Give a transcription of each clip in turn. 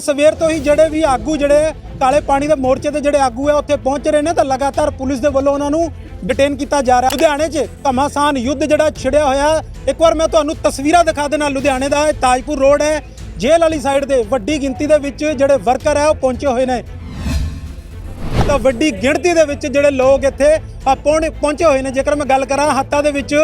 ਸਵੇਰ ਤੋਂ ਹੀ ਜਿਹੜੇ ਵੀ ਆਗੂ ਜਿਹੜੇ ਕਾਲੇ ਪਾਣੀ ਦੇ ਮੋਰਚੇ ਤੇ ਜਿਹੜੇ ਆਗੂ ਹੈ ਉੱਥੇ ਪਹੁੰਚ ਰਹੇ ਨੇ ਤਾਂ ਲਗਾਤਾਰ ਪੁਲਿਸ ਦੇ ਵੱਲੋਂ ਉਹਨਾਂ ਨੂੰ ਡਿਟੇਨ ਕੀਤਾ ਜਾ ਰਿਹਾ। ਲੁਧਿਆਣੇ 'ਚ ਘਮਾਸਾਨ ਯੁੱਧ ਜਿਹੜਾ ਛਿੜਿਆ ਹੋਇਆ, ਇੱਕ ਵਾਰ ਮੈਂ ਤੁਹਾਨੂੰ ਤਸਵੀਰਾਂ ਦਿਖਾ ਦੇਣਾ ਲੁਧਿਆਣੇ ਦਾ ਤਾਜਪੁਰ ਰੋਡ ਹੈ। ਜੇਲ੍ਹ ਵਾਲੀ ਸਾਈਡ ਤੇ ਵੱਡੀ ਗਿਣਤੀ ਦੇ ਵਿੱਚ ਜਿਹੜੇ ਵਰਕਰ ਹੈ ਉਹ ਪਹੁੰਚੇ ਹੋਏ ਨੇ। ਤਾਂ ਵੱਡੀ ਗਿਣਤੀ ਦੇ ਵਿੱਚ ਜਿਹੜੇ ਲੋਕ ਇੱਥੇ ਪਹੁੰਚੇ ਹੋਏ ਨੇ। ਜੇਕਰ ਮੈਂ ਗੱਲ ਕਰਾਂ, ਹੱਥਾਂ ਦੇ ਵਿੱਚ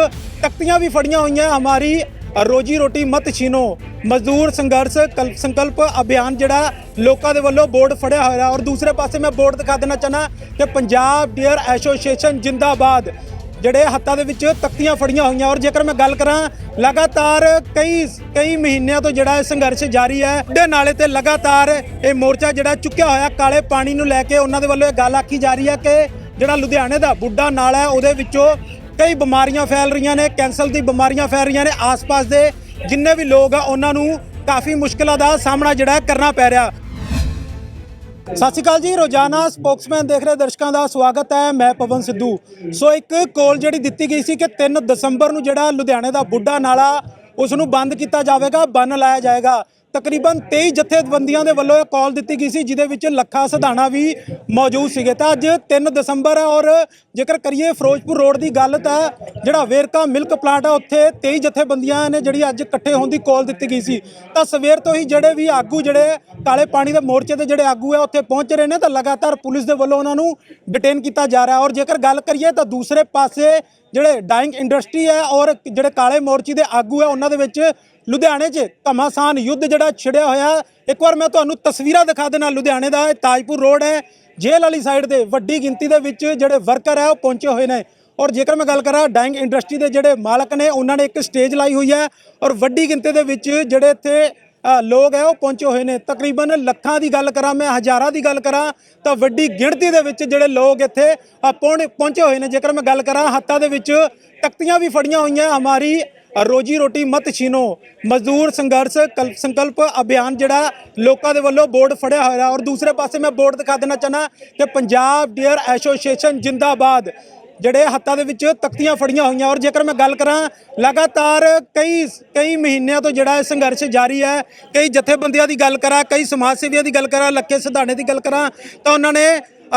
ਤਖਤੀਆਂ ਵੀ ਫੜੀਆਂ ਹੋਈਆਂ ਹਮਾਰੀ ਰੋਜੀ ਰੋਟੀ ਮਤ ਛੀਨੋ। ਮਜ਼ਦੂਰ ਸੰਘਰਸ਼ ਕਲ- ਸੰਕਲਪ ਅਭਿਆਨ ਜਿਹੜਾ ਲੋਕਾਂ ਦੇ ਵੱਲੋਂ ਬੋਰਡ ਫੜਿਆ ਹੋਇਆ ਔਰ ਦੂਸਰੇ ਪਾਸੇ ਮੈਂ ਬੋਰਡ ਦਿਖਾ ਦੇਣਾ ਚਾਹਨਾ ਕਿ ਪੰਜਾਬ ਡੀਅਰ ਐਸੋਸੀਏਸ਼ਨ ਜਿੰਦਾਬਾਦ ਜਿਹੜੇ ਹੱਥਾਂ ਦੇ ਵਿੱਚ ਤਖਤੀਆਂ ਫੜੀਆਂ ਹੋਈਆਂ ਔਰ ਜੇਕਰ ਮੈਂ ਗੱਲ ਕਰਾਂ, ਲਗਾਤਾਰ ਕਈ ਕਈ ਮਹੀਨਿਆਂ ਤੋਂ ਜਿਹੜਾ ਇਹ ਸੰਘਰਸ਼ ਜਾਰੀ ਹੈ ਦੇ ਨਾਲੇ ਤੇ ਲਗਾਤਾਰ ਇਹ ਮੋਰਚਾ ਜਿਹੜਾ ਚੁੱਕਿਆ ਹੋਇਆ ਕਾਲੇ ਪਾਣੀ ਨੂੰ ਲੈ ਕੇ ਉਹਨਾਂ ਦੇ ਵੱਲੋਂ ਇਹ ਗੱਲ ਆਖੀ ਜਾ ਰਹੀ ਹੈ ਕਿ ਜਿਹੜਾ ਲੁਧਿਆਣੇ ਦਾ ਬੁੱਢਾ ਨਾਲਾ ਹੈ, ਉਹਦੇ ਵਿੱਚੋਂ ਕਈ ਬਿਮਾਰੀਆਂ ਫੈਲ ਰਹੀਆਂ ਨੇ, ਕੈਂਸਰ ਦੀ ਬਿਮਾਰੀਆਂ ਫੈਲ ਰਹੀਆਂ ਨੇ। ਆਸ-ਪਾਸ ਦੇ ਜਿੰਨੇ ਵੀ ਲੋਕ ਆ, ਉਹਨਾਂ ਨੂੰ ਕਾਫੀ ਮੁਸ਼ਕਲਾਂ ਦਾ ਸਾਹਮਣਾ ਜਿਹੜਾ ਕਰਨਾ ਪੈ ਰਿਹਾ। ਸਤਿ ਸ਼੍ਰੀ ਅਕਾਲ ਜੀ, ਰੋਜ਼ਾਨਾ ਸਪੋਕਸਮੈਨ ਦੇਖ ਰਹੇ ਦਰਸ਼ਕਾਂ ਦਾ ਸਵਾਗਤ ਹੈ, ਮੈਂ ਪਵਨ ਸਿੱਧੂ। ਸੋ ਇੱਕ ਕੋਲ ਜਿਹੜੀ ਦਿੱਤੀ ਗਈ ਸੀ ਕਿ 3 ਦਸੰਬਰ ਨੂੰ ਜਿਹੜਾ ਲੁਧਿਆਣੇ ਦਾ ਬੁੱਢਾ ਨਾਲਾ, ਉਸ ਨੂੰ ਬੰਦ ਕੀਤਾ ਜਾਵੇਗਾ, ਬੰਨ ਲਾਇਆ ਜਾਏਗਾ। ਤਕਰੀਬਨ 23 ਜਥੇਬੰਦੀਆਂ ਦੇ ਵੱਲੋਂ ਇਹ ਕਾਲ ਦਿੱਤੀ ਗਈ ਸੀ, ਜਿਹਦੇ ਵਿੱਚ ਲੱਖਾ ਸਧਾਣਾ ਵੀ ਮੌਜੂਦ ਸੀਗੇ। ਤਾਂ ਅੱਜ 3 ਦਸੰਬਰ ਹੈ ਔਰ ਜੇਕਰ ਕਰੀਏ ਫਿਰੋਜ਼ਪੁਰ ਰੋਡ ਦੀ ਗੱਲ ਤਾਂ ਜਿਹੜਾ ਵੇਰਕਾ ਮਿਲਕ ਪਲਾਂਟ ਆ, ਉੱਥੇ 23 ਜਥੇਬੰਦੀਆਂ ਨੇ ਜਿਹੜੀ ਅੱਜ ਇਕੱਠੇ ਹੋਣ ਦੀ ਕਾਲ ਦਿੱਤੀ ਗਈ ਸੀ। ਤਾਂ ਸਵੇਰ ਤੋਂ ਹੀ ਜਿਹੜੇ ਵੀ ਆਗੂ, ਜਿਹੜੇ ਕਾਲੇ ਪਾਣੀ ਦੇ ਮੋਰਚੇ ਦੇ ਜਿਹੜੇ ਆਗੂ ਹੈ ਉੱਥੇ ਪਹੁੰਚ ਰਹੇ ਨੇ। ਤਾਂ ਲਗਾਤਾਰ ਪੁਲਿਸ ਦੇ ਵੱਲੋਂ ਉਹਨਾਂ ਨੂੰ ਡਿਟੇਨ ਕੀਤਾ ਜਾ ਰਿਹਾ। ਔਰ ਜੇਕਰ ਗੱਲ ਕਰੀਏ ਤਾਂ ਦੂਸਰੇ ਪਾਸੇ ਜਿਹੜੇ ਡਾਈਂਗ ਇੰਡਸਟਰੀ ਹੈ ਔਰ ਜਿਹੜੇ ਕਾਲੇ ਮੋਰਚੀ ਦੇ ਆਗੂ ਹੈ, ਉਹਨਾਂ ਦੇ ਵਿੱਚ ਲੁਧਿਆਣੇ 'ਚ ਘਮਾਸਾਨ ਯੁੱਧ ਜਿਹੜਾ ਛਿੜਿਆ ਹੋਇਆ ਇੱਕ ਵਾਰ ਮੈਂ ਤੁਹਾਨੂੰ ਤਸਵੀਰਾਂ ਦਿਖਾ ਦੇਣਾ ਲੁਧਿਆਣੇ ਦਾ ਇਹ ਤਾਜਪੁਰ ਰੋਡ ਹੈ। ਜੇਲ੍ਹ ਵਾਲੀ ਸਾਈਡ ਤੇ ਵੱਡੀ ਗਿਣਤੀ ਦੇ ਵਿੱਚ ਜਿਹੜੇ ਵਰਕਰ ਹੈ, ਉਹ ਪਹੁੰਚੇ ਹੋਏ ਨੇ। ਔਰ ਜੇਕਰ ਮੈਂ ਗੱਲ ਕਰਾਂ ਡਾਈਂਗ ਇੰਡਸਟਰੀ ਦੇ ਜਿਹੜੇ ਮਾਲਕ ਨੇ, ਉਹਨਾਂ ਨੇ ਇੱਕ ਸਟੇਜ ਲਾਈ ਹੋਈ ਹੈ। ਔਰ ਵੱਡੀ ਗਿਣਤੀ ਦੇ ਵਿੱਚ ਜਿਹੜੇ ਇੱਥੇ ਲੋਕ ਹੈ ਉਹ ਪਹੁੰਚੇ ਹੋਏ ਨੇ। ਤਕਰੀਬਨ ਲੱਖਾਂ ਦੀ ਗੱਲ ਕਰਾਂ, ਮੈਂ ਹਜ਼ਾਰਾਂ ਦੀ ਗੱਲ ਕਰਾਂ, ਤਾਂ ਵੱਡੀ ਗਿਣਤੀ ਦੇ ਵਿੱਚ ਜਿਹੜੇ ਲੋਕ ਇੱਥੇ ਪਹੁੰਚ- ਪਹੁੰਚੇ ਹੋਏ ਨੇ। ਜੇਕਰ ਮੈਂ ਗੱਲ ਕਰਾਂ, ਹੱਥਾਂ ਦੇ ਵਿੱਚ ਤਖਤੀਆਂ ਵੀ ਫੜੀਆਂ ਹੋਈਆਂ। ਹਮਾਰੀ ਰੋਜੀ ਰੋਟੀ ਮਤ ਛੀਨੋ ਮਜ਼ਦੂਰ ਸੰਘਰਸ਼ ਕਲ- ਸੰਕਲਪ ਅਭਿਆਨ ਜਿਹੜਾ ਲੋਕਾਂ ਦੇ ਵੱਲੋਂ ਬੋਰਡ ਫੜਿਆ ਹੋਇਆ। ਔਰ ਦੂਸਰੇ ਪਾਸੇ ਮੈਂ ਬੋਰਡ ਦਿਖਾ ਦੇਣਾ ਚਾਹਨਾ ਕਿ ਪੰਜਾਬ ਡੀਅਰ ਐਸੋਸੀਏਸ਼ਨ ਜਿੰਦਾਬਾਦ ਜਿਹੜੇ ਹੱਥਾਂ ਦੇ ਵਿੱਚ ਤਖਤੀਆਂ ਫੜੀਆਂ ਹੋਈਆਂ ਔਰ ਜੇਕਰ ਮੈਂ ਗੱਲ ਕਰਾਂ, ਲਗਾਤਾਰ ਕਈ ਕਈ ਮਹੀਨਿਆਂ ਤੋਂ ਜਿਹੜਾ ਇਹ ਸੰਘਰਸ਼ ਜਾਰੀ ਹੈ, ਕਈ ਜਥੇਬੰਦੀਆਂ ਦੀ ਗੱਲ ਕਰਾਂ, ਕਈ ਸਮਾਜ ਸੇਵੀਆਂ ਦੀ ਗੱਲ ਕਰਾਂ ਲੱਕੇ ਸਿਧਾਣੇ ਦੀ ਗੱਲ ਕਰਾਂ, ਤਾਂ ਉਹਨਾਂ ਨੇ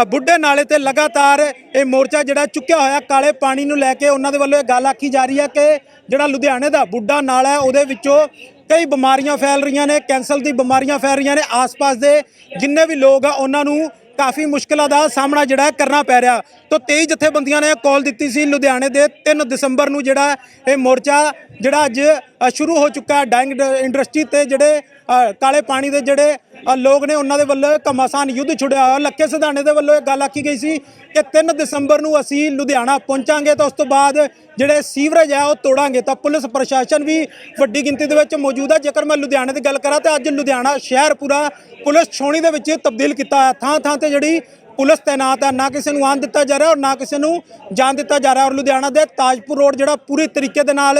ਬੁੱਢੇ ਨਾਲੇ ਤੇ ਲਗਾਤਾਰ ਇਹ ਮੋਰਚਾ ਜਿਹੜਾ ਚੁੱਕਿਆ ਹੋਇਆ ਕਾਲੇ ਪਾਣੀ ਨੂੰ ਲੈ ਕੇ ਉਹਨਾਂ ਦੇ ਵੱਲੋਂ ਇਹ ਗੱਲ ਆਖੀ ਜਾ ਰਹੀ ਹੈ ਕਿ ਜਿਹੜਾ ਲੁਧਿਆਣੇ ਦਾ ਬੁੱਢਾ ਨਾਲਾ ਹੈ, ਉਹਦੇ ਵਿੱਚੋਂ ਕਈ ਬਿਮਾਰੀਆਂ ਫੈਲ ਰਹੀਆਂ ਨੇ, ਕੈਂਸਰ ਦੀ ਬਿਮਾਰੀਆਂ ਫੈਲ ਰਹੀਆਂ ਨੇ ਆਸ-ਪਾਸ ਦੇ, ਜਿੰਨੇ ਵੀ ਲੋਕ ਆ, ਉਹਨਾਂ ਨੂੰ ਕਾਫੀ ਮੁਸ਼ਕਲਾਂ ਦਾ ਸਾਹਮਣਾ ਜਿਹੜਾ ਕਰਨਾ ਪੈ ਰਿਹਾ। ਤੋਂ 23 ਜਥੇਬੰਦੀਆਂ ਨੇ ਕਾਲ ਦਿੱਤੀ ਸੀ ਲੁਧਿਆਣੇ ਦੇ 3 ਦਸੰਬਰ ਨੂੰ ਜਿਹੜਾ ਇਹ ਮੋਰਚਾ ਜਿਹੜਾ ਅੱਜ ਸ਼ੁਰੂ ਹੋ ਚੁੱਕਾ ਹੈ। ਡਾਈਂਗ ਇੰਡਸਟਰੀ ਤੇ ਜਿਹੜੇ ਕਾਲੇ ਪਾਣੀ ਦੇ ਜਿਹੜੇ ਲੋਕ ਨੇ ਉਹਨਾਂ ਦੇ ਵੱਲੋਂ ਘਮਾਸਾਨ ਯੁੱਧ ਛੁੜਿਆ ਹੋਇਆ। ਲੱਕੇ ਸਿਧਾਣੇ ਦੇ ਵੱਲੋਂ ਇਹ ਗੱਲ ਆਖੀ ਗਈ ਸੀ ਕਿ 3 ਦਸੰਬਰ ਨੂੰ ਅਸੀਂ ਲੁਧਿਆਣਾ ਪਹੁੰਚਾਂਗੇ ਤਾਂ ਉਸ ਤੋਂ ਬਾਅਦ ਜਿਹੜੇ ਸੀਵਰੇਜ ਹੈ ਉਹ ਤੋੜਾਂਗੇ। ਤਾਂ ਪੁਲਿਸ ਪ੍ਰਸ਼ਾਸਨ ਵੀ ਵੱਡੀ ਗਿਣਤੀ ਦੇ ਵਿੱਚ ਮੌਜੂਦ ਹੈ ਜੇਕਰ ਮੈਂ ਲੁਧਿਆਣੇ ਦੀ ਗੱਲ ਕਰਾਂ ਤਾਂ ਅੱਜ ਲੁਧਿਆਣਾ ਸ਼ਹਿਰ ਪੂਰਾ ਪੁਲਿਸ ਛਾਉਣੀ ਦੇ ਵਿੱਚ ਤਬਦੀਲ ਕੀਤਾ ਹੈ ਥਾਂ ਥਾਂ ਤੇ ਜਿਹੜੀ ਪੁਲਿਸ ਤਾਇਨਾਤ ਹੈ ਨਾ ਕਿਸੇ ਨੂੰ ਆਉਣ ਦਿੱਤਾ ਜਾ ਰਿਹਾ ਔਰ ਨਾ ਕਿਸੇ ਨੂੰ ਜਾਣ ਦਿੱਤਾ ਜਾ ਰਿਹਾ। ਔਰ ਲੁਧਿਆਣਾ ਦੇ ਤਾਜਪੁਰ ਰੋਡ ਜਿਹੜਾ ਪੂਰੀ ਤਰੀਕੇ ਦੇ ਨਾਲ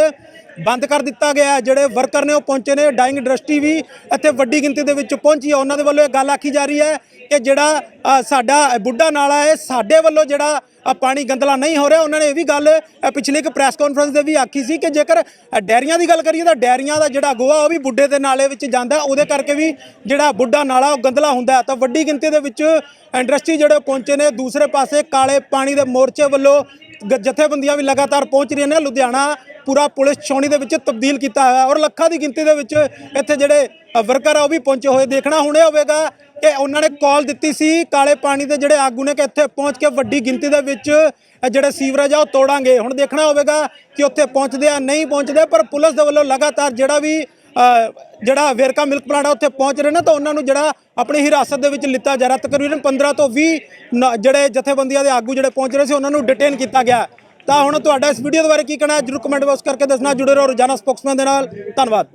ਬੰਦ ਕਰ ਦਿੱਤਾ ਗਿਆ ਜਿਹੜੇ ਵਰਕਰ ਨੇ ਉਹ ਪਹੁੰਚੇ ਨੇ ਡਾਈਂਗ ਇੰਡਸਟਰੀ ਵੀ ਇੱਥੇ ਵੱਡੀ ਗਿਣਤੀ ਦੇ ਵਿੱਚ ਪਹੁੰਚੀ ਹੈ। ਉਹਨਾਂ ਦੇ ਵੱਲੋਂ ਇਹ ਗੱਲ ਆਖੀ ਜਾ ਰਹੀ ਹੈ ਕਿ ਜਿਹੜਾ ਸਾਡਾ ਬੁੱਢਾ ਨਾਲਾ ਹੈ ਸਾਡੇ ਵੱਲੋਂ ਜਿਹੜਾ ਪਾਣੀ ਗੰਦਲਾ ਨਹੀਂ ਹੋ ਰਿਹਾ। ਉਹਨਾਂ ਨੇ ਇਹ ਵੀ ਗੱਲ ਅ, ਪਿਛਲੇ ਇੱਕ ਪ੍ਰੈਸ ਕਾਨਫਰੰਸ ਦੇ ਵੀ ਆਖੀ ਸੀ ਕਿ ਜੇਕਰ ਡੈਰੀਆਂ ਦੀ ਗੱਲ ਕਰੀਏ ਤਾਂ ਡੈਰੀਆਂ ਦਾ ਜਿਹੜਾ ਗੋਹਾ ਉਹ ਵੀ ਬੁੱਢੇ ਦੇ ਨਾਲੇ ਵਿੱਚ ਜਾਂਦਾ ਉਹਦੇ ਕਰਕੇ ਵੀ ਜਿਹੜਾ ਬੁੱਢਾ ਨਾਲਾ ਉਹ ਗੰਦਲਾ ਹੁੰਦਾ ਤਾਂ ਵੱਡੀ ਗਿਣਤੀ ਦੇ ਵਿੱਚ ਇੰਡਸਟਰੀ ਜਿਹੜੇ ਪਹੁੰਚੇ ਨੇ ਦੂਸਰੇ ਪਾਸੇ ਕਾਲੇ ਪਾਣੀ ਦੇ ਮੋਰਚੇ ਵੱਲੋਂ ਗ- ਜਥੇਬੰਦੀਆਂ ਵੀ ਲਗਾਤਾਰ ਪਹੁੰਚ ਰਹੀਆਂ ਨੇ। ਲੁਧਿਆਣਾ ਪੂਰਾ ਪੁਲਿਸ ਛਾਉਣੀ ਦੇ ਵਿੱਚ ਤਬਦੀਲ ਕੀਤਾ ਹੋਇਆ ਔਰ ਲੱਖਾਂ ਦੀ ਗਿਣਤੀ ਦੇ ਵਿੱਚ ਇੱਥੇ ਜਿਹੜੇ ਵਰਕਰ ਆ ਉਹ ਵੀ ਪਹੁੰਚੇ ਹੋਏ। ਦੇਖਣਾ ਹੁਣੇ ਹੋਵੇਗਾ ਕਿ ਉਹਨਾਂ ਨੇ ਕਾਲ ਦਿੱਤੀ ਸੀ, ਕਾਲੇ ਪਾਣੀ ਦੇ ਜਿਹੜੇ ਆਗੂ ਨੇ ਕਿ ਇੱਥੇ ਪਹੁੰਚ ਕੇ ਵੱਡੀ ਗਿਣਤੀ ਦੇ ਵਿੱਚ ਜਿਹੜੇ ਸੀਵਰੇਜ ਆ ਉਹ ਤੋੜਾਂਗੇ। ਹੁਣ ਦੇਖਣਾ ਹੋਵੇਗਾ ਕਿ ਉੱਥੇ ਪਹੁੰਚਦੇ ਆ, ਨਹੀਂ ਪਹੁੰਚਦੇ, ਪਰ ਪੁਲਿਸ ਦੇ ਵੱਲੋਂ ਲਗਾਤਾਰ ਜਿਹੜਾ ਵੀ ਜਿਹੜਾ ਵੇਰਕਾ ਮਿਲਕ ਪਲਾਂਟ ਆ ਉੱਥੇ ਪਹੁੰਚ ਰਹੇ ਨੇ, ਤਾਂ ਉਹਨਾਂ ਨੂੰ ਜਿਹੜਾ ਆਪਣੀ ਹਿਰਾਸਤ ਦੇ ਵਿੱਚ ਲਿੱਤਾ ਜਾ ਰਿਹਾ। ਤਕਰੀਬਨ 15 ਤੋਂ 20 ਨ- ਜਿਹੜੇ ਜਥੇਬੰਦੀਆਂ ਦੇ ਆਗੂ ਜਿਹੜੇ ਪਹੁੰਚ ਰਹੇ ਸੀ, ਉਹਨਾਂ ਨੂੰ ਡਿਟੇਨ ਕੀਤਾ ਗਿਆ। ਤਾਂ ਹੁਣ ਤੁਹਾਡਾ ਇਸ ਵੀਡੀਓ ਦੇ ਬਾਰੇ ਕੀ ਕਹਿਣਾ ਹੈ? ਜਰੂਰ ਕਮੈਂਟ ਬਾਕਸ ਕਰਕੇ ਦੱਸਣਾ, ਜੁੜੇ ਰਹੋ ਰੋਜ਼ਾਨਾ ਸਪੋਕਸਮੈਨ ਦੇ ਨਾਲ। ਧੰਨਵਾਦ।